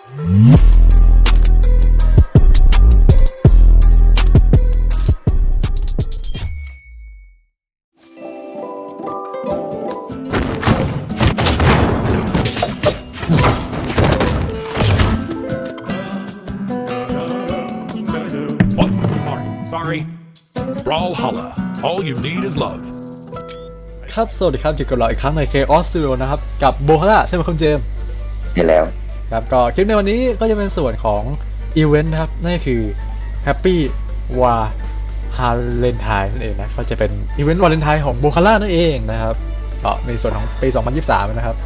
What? Sorry. Brawlhalla. All you need is love. ครับ สวัสดีครับอยู่กับเราอีกครั้งใน k ออสตูดิโอนะครับ กับโบฮาร่าใช่ไหมคุณเจมส์ ใช่แล้ว ครับก็คลิปในวันนี้ก็จะเป็นส่วนของอีเวนต์นะครับนั่นคือ Happy War h a l e n t i n e นั่นเองนะก็จะเป็นอีเวนต์วาเลนไทน์ของโบฮาร่านั่นเองนะครับก็ในส่วนของปี 2023 นะครับ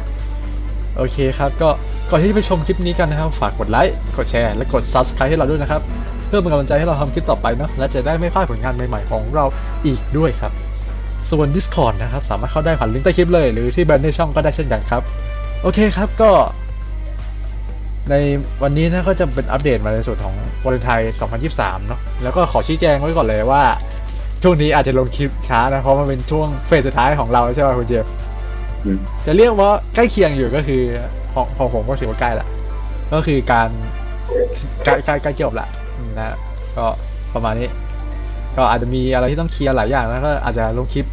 โอเคครับ ก็ก่อนที่จะไปชมคลิปนี้กันนะครับ ฝากกดไลค์กดแชร์และกด Subscribe ให้เราด้วยนะครับ เพื่อเป็นกำลังใจให้เราทำคลิปต่อไปเนาะและจะได้ไม่พลาดผลงานใหม่ๆของเราอีกด้วยครับ ส่วน Discord นะครับ สามารถเข้าได้ผ่านลิงก์ใต้คลิปเลย หรือที่แบนในช่องก็ได้เช่นกันครับ โอเคครับก็ ในวันนี้นะก็จะเป็นอัปเดตมาในส่วนของวาเลนไทน์2023 เนาะแล้วก็ขอชี้แจงไว้ก่อนเลยว่า ช่วงนี้อาจจะลงคลิปช้านะ เพราะมันเป็นช่วงเฟสสุดท้ายของเราใช่ไหมคุณเจมส์อืมจะเรียกว่าใกล้เคียงอยู่ก็คือของของผมก็ถือว่าใกล้ละก็คือการใกล้ใกล้ใกล้จบละอืมนะก็ประมาณนี้ ก็อาจจะมีอะไรที่ต้องเคลียร์หลายอย่างนะก็อาจจะลงคลิป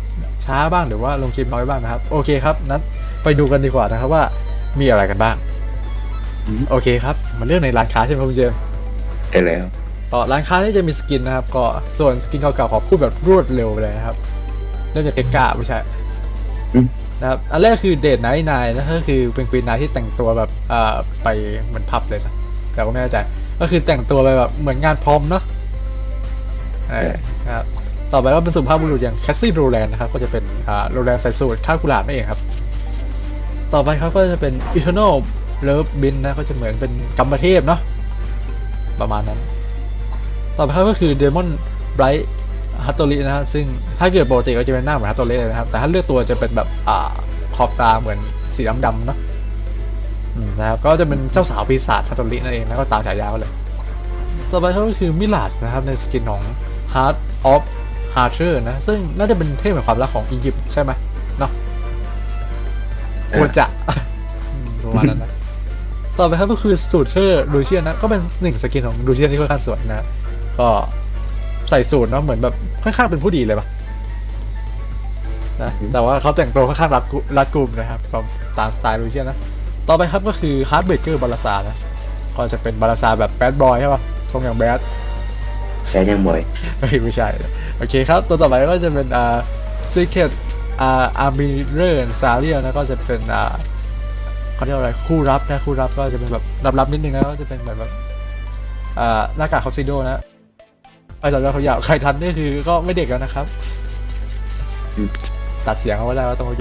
ช้าบ้างหรือว่าลงคลิปน้อยบ้างนะครับ โอเคครับนั้นไปดูกันดีกว่านะครับว่ามีอะไรกันบ้าง โอเคครับมาเรื่องในร้านค้าใช่ไหมคุณเจมส์ใช่แล้วก็ร้านค้าที่จะมีสกินนะครับ ก็ส่วนสกินเก่าๆขอพูดแบบรวดเร็วไปเลยนะครับ เริ่มจากเทกกาไม่ใช่อืมนะครับอันแรกคือเดทไนท์นายนะก็คือเป็นควีนนายที่แต่งตัวแบบอ่าไปเหมือนพับเลยนะแต่ก็ไม่แน่ใจก็คือแต่งตัวไปแบบเหมือนงานพรอมเนาะเออนะครับต่อไปก็เป็นสุภาพบุรุษอย่างแคสซี่โรแลนนะครับ ก็จะเป็นอ่าโรแลนใส่สูทข้าวกุหลาบนั่นเองครับ ต่อไปครับก็จะเป็น Eternal Love Bin นะก็จะเหมือนเป็นกัมมเทพเนาะประมาณนั้น ต่อไปครับก็คือ Demon Bright ฮัตโตรินะฮะซึ่งถ้าเกิดปกติก็จะเป็นหน้าเหมือนฮัตโตริเลยนะครับ แต่ถ้าเลือกตัวจะเป็นแบบอ่าขอบตาเหมือนสีดำๆเนาะอืมนะครับก็จะเป็นเจ้าสาวปีศาจฮัตโตรินั่นเองแล้วก็ตาฉายาวเลย ต่อไปครับก็คือมิลาสนะครับในสกินของ Heart of h a r t e r นะ ซึ่งน่าจะเป็นเทพแห่งความรักของอียิปต์ใช่ไหมเนาะควรจะอืมประมาณนั้นนะ ต่อไปครับก็คือสูตรเชอร์ดูเชียนนะ ก็เป็นหนึ่งสกินของดูเชียนที่ค่อนข้างสวยนะ ก็ใส่สูตรเนาะเหมือนแบบค่อนข้างเป็นผู้ดีเลยปะนะแต่ว่าเขาแต่งตัวค่อนข้างรัดกุรัดกุมนะครับก็ตามสไตล์ดูเชียนนะ ต่อไปครับก็คือฮาร์ดเบเกอร์บาลาซานะก็จะเป็นบาลาซาแบบแบดบอยใช่ปะทรงอย่างแบดใช้ยังบ่อยเฮ้ยไม่ใช่โอเคครับ ตัวต่อไปก็จะเป็นอ่า Secret อ่าอาร์มิเรอร์ซาเรียนะก็จะเป็นอ่า เขาเรียกว่าอะไรคู่รับนะคู่รับก็จะเป็นแบบลับๆนิดนึงนะก็จะเป็นเหมือนแบบอ่าหน้ากากคอซิโดนะไปต่อจากเขายาวใครทันนี่คือก็ไม่เด็กแล้วนะครับ ตัดเสียงเอาไว้ได้ว่าตรงนี้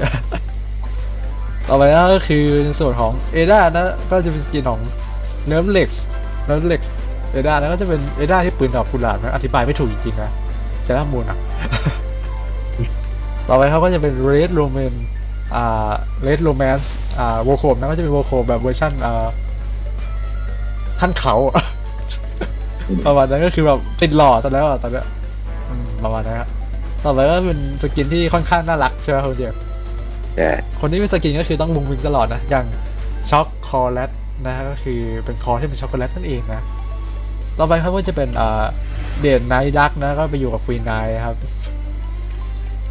ต่อไปนะก็คือในส่วนของเอดานะก็จะเป็นสกินของเนิร์ฟเล็กซ์เนิร์ฟเล็กซ์เอดานะก็จะเป็นเอดาที่ปืนดอกกุหลาบนะอธิบายไม่ถูกจริงๆนะเซรามูนอะ ต่อไปเขาก็จะเป็นเรดโรแมน อ่าเรดโรแมนส์อ่าโวโคมนะก็จะเป็นโวโคมแบบเวอร์ชันอ่าท่านเขาประมาณนั้นก็คือแบบติดหล่อซะแล้วอะตอนเนี้ยอืมประมาณนั้นครับต่อไปก็เป็นสกินที่ค่อนข้างน่ารักใช่ไหมคุณเจมส์แต่คนที่เป็นสกินก็คือต้องมุงมิงตลอดนะ อย่างช็อกโกแลตนะฮะก็คือเป็นคอที่เป็นช็อกโกแลตนั่นเองนะ ต่อไปครับก็จะเป็นอ่าเดนไนดักนะ ก็ไปอยู่กับควีนไนครับ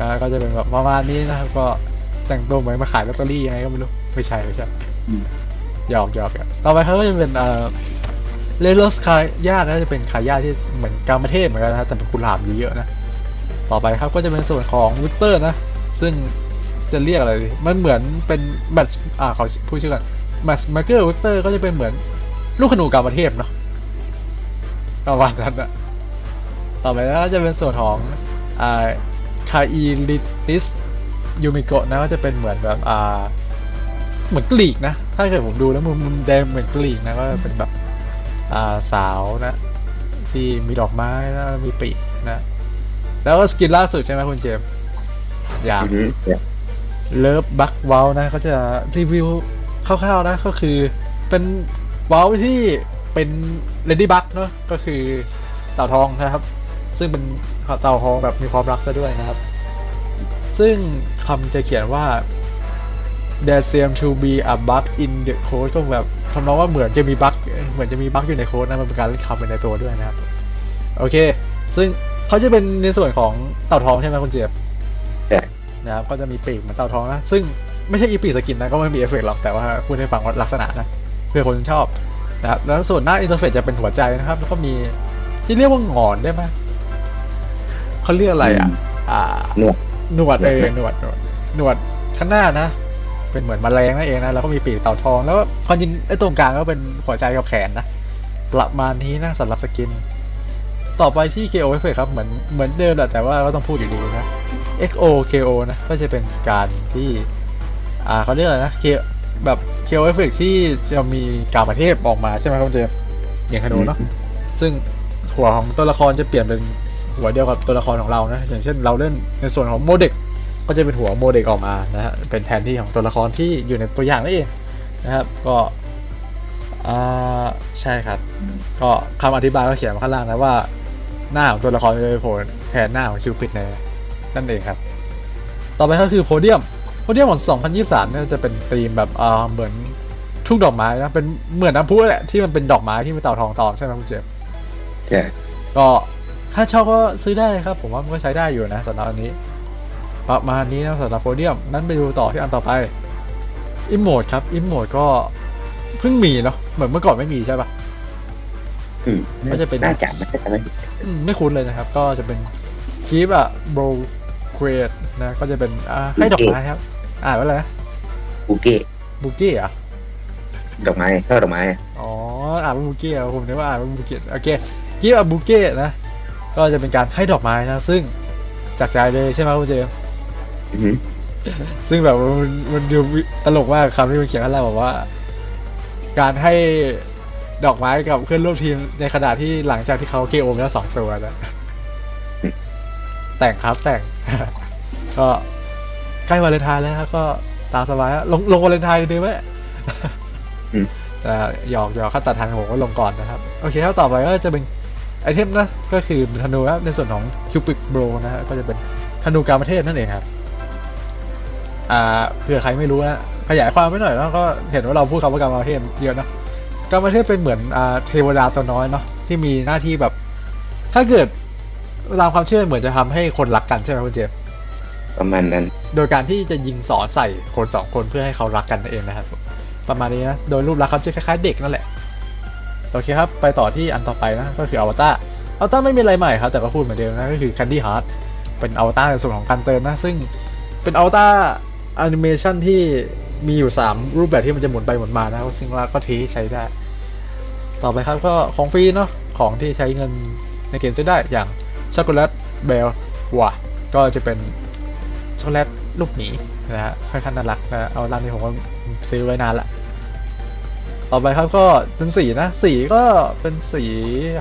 นะก็จะเป็นแบบประมาณนี้นะครับก็ แต่งตัวเหมือนมาขายลอตเตอรี่ยังไงก็ไม่รู้ไม่ใช่ไม่ใช่อืมหยอกหยอกหยอกต่อไปเขาก็จะเป็นเอ่อเลโลสคายานะจะเป็นคายาที่เหมือนกามเทพเหมือนกันนะแต่เป็นกุหลาบเยอะๆนะต่อไปครับก็จะเป็นส่วนของวิกเตอร์นะ ซึ่งจะเรียกอะไรดีมันเหมือนเป็นแมทอ่าเขาพูดชื่อกันแมทมาร์เกอร์วิกเตอร์ก็จะเป็นเหมือนลูกขนูกามเทพเนาะประมาณนั้นอะต่อไปก็จะเป็นส่วนของอ่าคาอีลิติส ยูมิโกะนะก็จะเป็นเหมือนแบบอ่าเหมือนกลีกนะ ถ้าเกิดผมดูแล้วมุมมุมแดงเหมือนกลีกนะก็เป็นแบบอ่าสาวนะ ที่มีดอกไม้นะมีปีกนะ แล้วก็สกินล่าสุดใช่ไหมคุณเจมส์อย่างเลิฟบักว l ลนะเขาจะรีวิวคร่าวๆนะก็คือเป็นว l ลที่เป็นเลดี้บักเนาะก็คือเต่าทองนะครับ ซึ่งเป็นเต่าทองแบบมีความรักซะด้วยนะครับ ซึ่งคำจะเขียนว่า there seem to be a bug in the code ก็แบบทำนองว่าเหมือนจะมีบั๊กเหมือนจะมีบั๊กอยู่ในโค้ดนะมันเป็นการเล่นคำเป็นในตัวด้วยนะครับ โอเค ซึ่งเขาจะเป็นในส่วนของเต่าทองใช่ไหมคุณเจี๊ยบใช่นะครับก็จะมีปีกเหมือนเต่าทองนะ ซึ่งไม่ใช่อีปีกสกินนะก็ไม่มีเอฟเฟกต์หรอกแต่ว่าพูดให้ฟังว่าลักษณะนะเพื่อคนชอบนะครับแล้วส่วนหน้าอินเทอร์เฟซจะเป็นหัวใจนะครับ แล้วก็มีที่เรียกว่าหงอนได้ไหมเขาเรียกอะไรอะอ่าหนวด หนวดเออหนวดหนวดหนวดข้างหน้านะเป็นเหมือนแมลงนั่นเองนะแล้วก็มีปีกเต่าทอง แล้วก็ความจริงไอ้ตรงกลางก็เป็นหัวใจกับแขนนะประมาณนี้นะสำหรับสกิน ต่อไปที่ KO Effect ครับเหมือนเหมือนเดิมแหละแต่ว่าก็ต้องพูดอยู่ดีนะ XO KO นะก็จะเป็นการที่อ่าเขาเรียกอะไรนะ K แบบ KO Effect ที่จะมีกาประเทศออกมาใช่ไหมครับคุณเจมส์อย่างคาโนเนาะซึ่งหัวของตัวละครจะเปลี่ยนเป็น หัวเดียวกับตัวละครของเรานะอย่างเช่นเราเล่นในส่วนของโมเด็กก็จะเป็นหัวโมเด็กออกมานะฮะเป็นแทนที่ของตัวละครที่อยู่ในตัวอย่างนั่นเองนะครับก็อ่าใช่ครับ ก็คำอธิบายก็เขียนมาข้างล่างนะว่า หน้าของตัวละครจะไปโผล่แทนหน้าของคิวปิดในนั่นเองครับ ต่อไปก็คือโพเดียมโพเดียมของ 2023เนี่ยจะเป็นธีมแบบอ่าเหมือนทุ่งดอกไม้นะเป็นเหมือนน้ำพุแหละที่มันเป็นดอกไม้ที่มีเต่าทองตอมใช่ไหมคุณเจมส์ใช่ก็ ถ้าชอบก็ซื้อได้ครับ ผมว่ามันก็ใช้ได้อยู่นะสำหรับอันนี้ ประมาณนี้นะสำหรับโพเดียมนั้นไปดูต่อที่อันต่อไปอิมโมดครับอิมโมดก็เพิ่งมีเนาะเหมือนเมื่อก่อนไม่มีใช่ปะอืมก็จะเป็นน่าจะไม่ใช่ไหมอืมไม่คุ้นเลยนะครับ ก็จะเป็นคีฟอะโบรเควดนะก็จะเป็นอ่าให้ดอกไม้ครับ อ่านว่าอะไรนะบูเก้บุกี้อะดอกไม้ช่อดอกไม้อ๋ออ่านว่าบุกี้อะผมนึกว่าอ่านว่าบุกี้โอเคคีฟอะบุกี้นะ ก็จะเป็นการให้ดอกไม้นะ ซึ่งจากใจเลยใช่ไหมคุณเจมส์อือหือซึ่งแบบมันมันดูตลกมากคำที่มันเขียนข้างล่างบอกว่า การให้ดอกไม้กับเพื่อนร่วมทีมในขณะที่หลังจากที่เขาเคโอมแล้วสองตัวนะแต่งครับแต่ง ก็ใกล้วาเลนไทน์แล้วครับก็ตามสบายครับลงลงวาเลนไทน์ดีไหมแต่หยอกหยอกขั้นตัดทางผมก็ลงก่อนนะครับ โอเคครับต่อไปก็จะเป็น ไอเทมนะก็คือธนูครับในส่วนของคิวปิกโบรนะฮะก็จะเป็นธนูการประเทศนั่นเองครับอ่าเผื่อใครไม่รู้นะขยายความไปหน่อยแล้วก็เห็นว่าเราพูดคำว่าการประเทศเยอะเนอะการประเทศเป็นเหมือนอ่าเทวดาตัวน้อยเนาะที่มีหน้าที่แบบ ถ้าเกิดตามความเชื่อเหมือนจะทำให้คนรักกันใช่ไหมคุณเจมส์ประมาณนั้น โดยการที่จะยิงสอนใส่คนสองคนเพื่อให้เขารักกันนั่นเองนะครับประมาณนี้นะโดยรูปลักษณ์เขาจะคล้ายๆเด็กนั่นแหละ โอเคครับ ไปต่อที่อันต่อไปนะ ก็คืออวตารอวตารไม่มีอะไรใหม่ครับ แต่ก็พูดเหมือนเดิมนะ ก็คือ Candy Heart เป็นอวตารในส่วนของการเติมนะ ซึ่งเป็นอวตารแอนิเมชันที่มีอยู่ 3 รูปแบบที่มันจะหมุนไปหมุนมานะซึ่งว่าก็ทีใช้ได้ ต่อไปครับก็ของฟรีเนาะของที่ใช้เงินในเกมจะได้อย่างช็อกโกแลตเบลวะก็จะเป็นช็อกโกแลตลูกหมีนะฮะค่อนข้างน่ารักนะเอาร้านนี้ผมก็ซื้อไว้นานละ ต่อไปครับก็เป็นสีนะ สีก็เป็นสี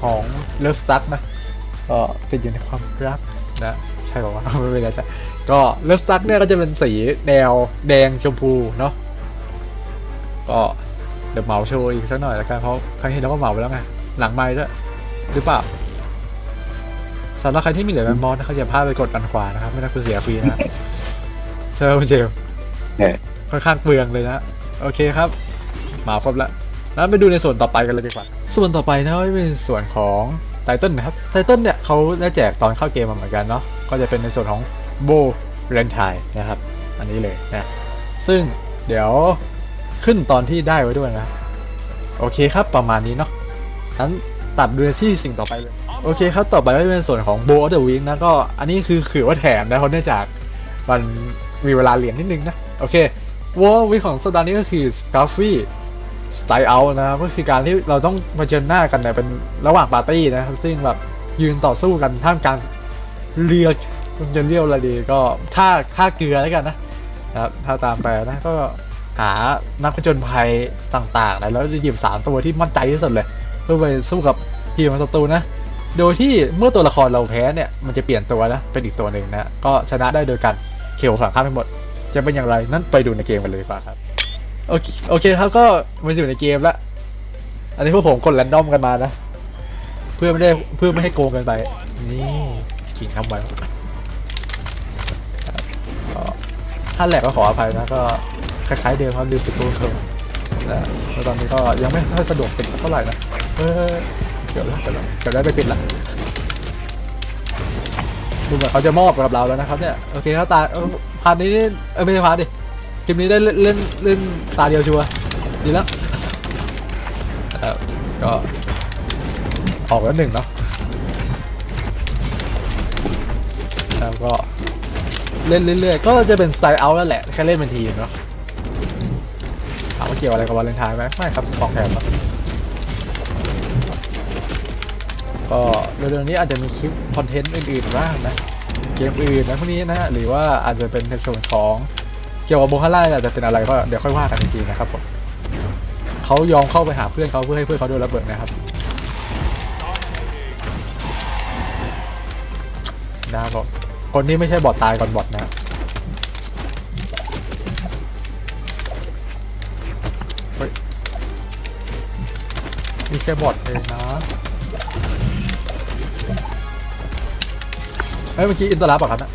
ของเลิฟสตั๊กนะ ก็ติดอยู่ในความรักนะ ใช่ป่าวะไม่เป็นไรจ้ะก็เลิฟสตั๊กเนี่ยก็จะเป็นสีแนวแดงชมพูเนาะก็เดี๋ยวเหมาโชว์อีกสักหน่อยละกันเพราะครั้งที่เราก็เหมาไปแล้วไงหลังไม้ด้วยหรือเปล่าสำหรับใครที่มีเหรียญแมนมอสนะเขาจะพลาดไปกดอันขวานะครับไม่นั้นคุณเสียฟรีนะครับใช่ไหมคุณเจมส์เออค่อนข้างเปลืองเลยนะ โอเคครับห มาครบและแล้วไปดูในส่วนต่อไปกันเลยดีกว่า ส่วนต่อไปนะก็จะเป็นส่วนของไตเติ้ลนะครับไตเติ้ลเนี่ยเขาได้แจกตอนเข้าเกมมาเหมือนกันเนาะก็จะเป็นในส่วนของโบเรนไทนะครับ อันนี้เลยนะ ซึ่งเดี๋ยวขึ้นตอนที่ได้ไว้ด้วยนะ โอเคครับประมาณนี้เนาะนั้นตัดดูที่สิ่งต่อไปเลย โอเคครับ ต่อไปก็จะเป็นส่วนของโบ of the week นะก็อันนี้คือคือว่าแถมนะเพราะเนื่องจากมันมีเวลาเหรียนนิดนึงนะ โอเควอลวิของสัปดาห์นี้ก็คือ s c a f f y Style Out นะครับก็คือการที่เราต้องมาเจอหน้ากันเนี่ยเป็นระหว่างปาร์ตี้นะครับซึ่งแบบยืนต่อสู้กันท่ามกลางเรือมันจะเรียกอะไรดีก็ท่าท่าเกลือแล้วกันนะครับถ้าตามแปลนะก็หานักผจญภัยต่างๆนะแล้วจะหยิบสามตัวที่มั่นใจที่สุดเลย เพื่อไปสู้กับทีมศัตรูนะ โดยที่เมื่อตัวละครเราแพ้เนี่ยมันจะเปลี่ยนตัวนะเป็นอีกตัวหนึ่งนะก็ชนะได้โดยการเขียวฝั่งข้ามไปหมด จะเป็นอย่างไรนั่นไปดูในเกมกันเลยดีกว่าครับ โอเคโอเคครับก็มาอยู่ในเกมล้วอันนี้พวกผมกดแรนดอมกันมานะ เพื่อไม่ได้เพื่อไม่ให้โกงกันไป นี่ขิงทำไว้ครับก็ถ้าแหลกก็ขออภัยนะก็คล้ายๆเดิมครับลืมปิดตัวเครื่องนะแล้วตอนนี้ก็ยังไม่ค่อยสะดวกปิดเท่าไหร่นะเออเกือบแล้วเกือบแล้วเกือบได้ไปปิดละดูเหมือนเขาจะมอบกับเราแล้วนะครับเนี่ยโอเคครับตาเออพาร์ทนี้เออไม่ใช่พาร์ทดิ คลิปนี้ได้เล่นเล่นเล่นตาเดียวชัวดีแล้วก็ออกแล้วหนึ่งเนาะแล้วก็เล่นเรื่อยๆก็จะเป็นไซเอาแล้วแหละแค่เล่นเป็นทีมเนาะถามว่าเกี่ยวอะไรกับวาเลนไทน์ไหมไม่ครับของแถมครับก็เร็วๆนี้อาจจะมีคลิปคอนเทนต์อื่นๆบ้างนะเกมอื่นนะพวกนี้นะหรือว่าอาจจะเป็นในส่วนของ เกี่ยวกับโบฮาร่าจจะเป็นอะไรก็เดี๋ยวค่อยว่ากันอีกทีนะครับผมเขายอมเข้าไปหาเพื่อนเขาเพื่อให้เพื่อนเขาโดนระเบิดนะครับนะครับผมคนที่ไม่ใช่บอทตายก่อนบอทนะครับเฮ้ยมีแค่บอทเองนะเฮ้ยเมื่อกี้อินเตอร์ลับอะครับนะ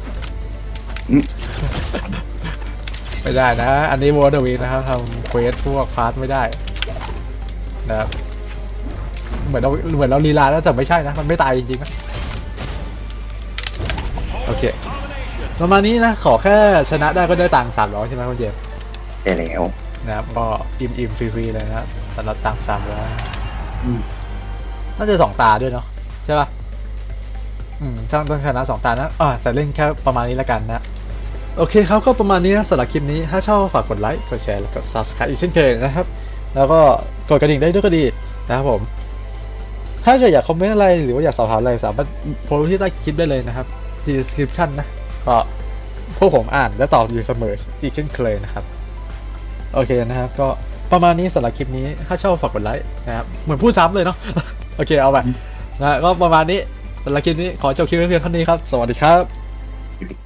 ไม่ได้นะ อันนี้วอร์ดวีนะครับทำเควสพวกพาร์ทไม่ได้นะครับเหมือนเราเหมือนเราลีลาแล้วแต่ไม่ใช่นะ มันไม่ตายจริงๆนะโอเคประมาณนี้นะ ขอแค่ชนะได้ก็ได้ตังค์สามร้อยใช่ไหมคุณเจมส์ใช่แล้วนะครับก็อิ่มอิ่มๆฟรีๆเลยนะครับสำหรับตังสามร้อยอืมน่าจะสองตาด้วยเนาะใช่ป่ะอืมช่างต้องชนะสองตานะอ่าแต่เล่นแค่ประมาณนี้แล้วกันนะ โอเคครับก็ประมาณนี้นะสำหรับคลิปนี้ ถ้าชอบฝากกดไลค์ กดแชร์ แล้วก็ subscribe อีกเช่นเคยนะครับ แล้วก็กดกระดิ่งได้ด้วยก็ดีนะครับผม ถ้าเกิดอยากคอมเมนต์อะไรหรือว่าอยากสอบถามอะไรสามารถโพสต์ที่ใต้คลิปได้เลยนะครับ description นะ ก็พวกผมอ่านและตอบอยู่เสมออีกเช่นเคยนะครับ โอเคนะครับ ก็ประมาณนี้สำหรับคลิปนี้ ถ้าชอบฝากกดไลค์นะครับ เหมือนพูดซ้ำเลยเนาะ โอเคเอาไปนะก็ประมาณนี้สำหรับคลิปนี้ขอจบคลิปเพียงเท่านี้ครับ สวัสดีครับ